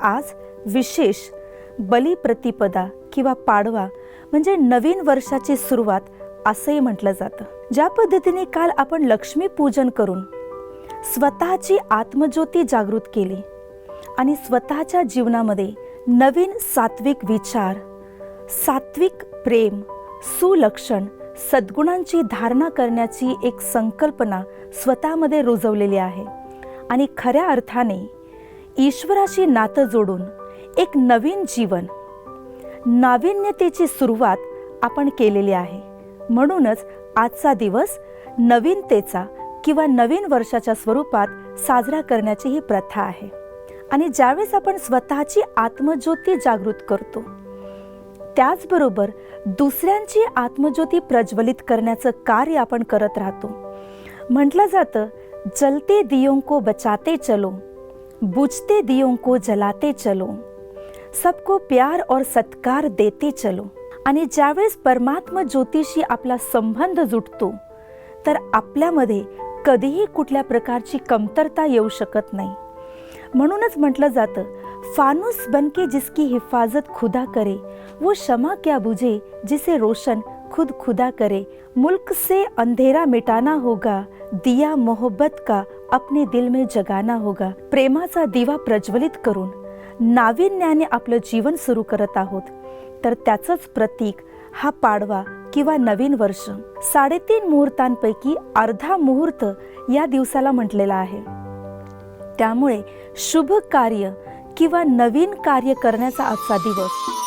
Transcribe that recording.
आज विशेष बलिप्रतिपदा किंवा पाडवा म्हणजे नवीन वर्षाची सुरुवात असंही म्हटलं जातं. ज्या पद्धतीने काल आपण लक्ष्मीपूजन करून स्वतःची आत्मज्योती जागृत केली आणि स्वतःच्या जीवनामध्ये नवीन सात्विक विचार सात्विक प्रेम सुलक्षण सद्गुणांची धारणा करण्याची एक संकल्पना स्वतःमध्ये रुजवलेली आहे. आणि खऱ्या अर्थाने ईश्वराशी नातं जोडून एक नवीन जीवन. नाविन्यतेची सुरुवात आपण केलेली आहे. म्हणूनच आजचा दिवस नवीनतेचा किंवा नवीन वर्षाच्या स्वरूपात साजरा करण्याची ही प्रथा आहे. आणि ज्यावेळेस आपण स्वतःची आत्मज्योती जागृत करतो त्याचबरोबर दुसऱ्यांची आत्मज्योती प्रज्वलित करण्याचं कार्य आपण करत राहतो. म्हटलं जातं जलते दियों को बचाते चलो. बुझते दियों को जलाते चलो सबको प्यार और सत्कार देते चलो। आणि ज्यावेळेस परमात्मा ज्योतिषी आपला संबंध जुटतो तर आपल्यामध्ये कधीही कुठल्या प्रकारची कमतरता येऊ शकत नाही. म्हणूनच म्हटलं जातं फानूस बनके जिसकी हिफाजत खुदा करे वो क्षमा क्या बुझे जिसे रोशन खुद खुदा करे मुल्क से अंधेरा मिटाना होगा दिया मोहब्बत का अपने दिल में जगाना होगा। प्रेमाचा दिवा प्रज्वलित करून नाविन्याने आपलं जीवन सुरू करत आहोत. तर त्याचंच प्रतीक हा पाडवा किंवा नवीन वर्ष. साडेतीन मुहूर्तांपैकी अर्धा मुहूर्त या दिवसाला म्हटलेला आहे. त्यामुळे शुभ कार्य किंवा नवीन कार्य करण्याचा आजचा दिवस.